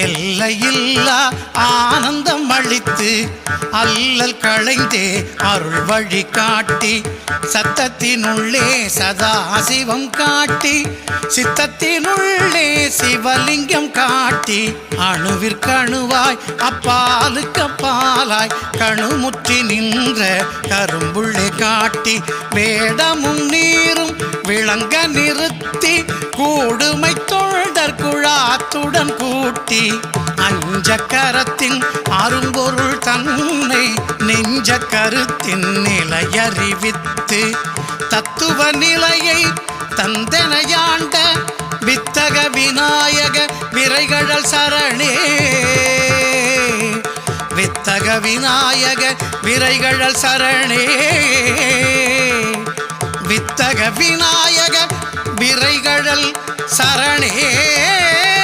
எல்லையில்லா ஆனந்தம் அளித்து அல்லல் களைந்தே அருள் வழி காட்டி சத்தத்தினுள்ளே சதா சிவம் காட்டி சித்தத்தினுள்ளே சிவலிங்கம் காட்டி அணுவிற்கணுவாய் அப்பாலுக்கு அப்பாலாய் கணுமுற்றி நின்ற கரும்புள்ளே காட்டி வேடமும் நீரும் விளங்க நிறுத்தி கூடுமை தோ காத்துடன் கூட்டி அஞ்சக்கரத்தின் அரும்பொருள் தன்னை நெஞ்ச கருத்தின் நிலையறிவித்து தத்துவ நிலையை தந்தனையாண்ட வித்தக விநாயக விரைகழல் சரணே வித்தக விநாயக விரைகழல் சரணே வித்தக விநாயக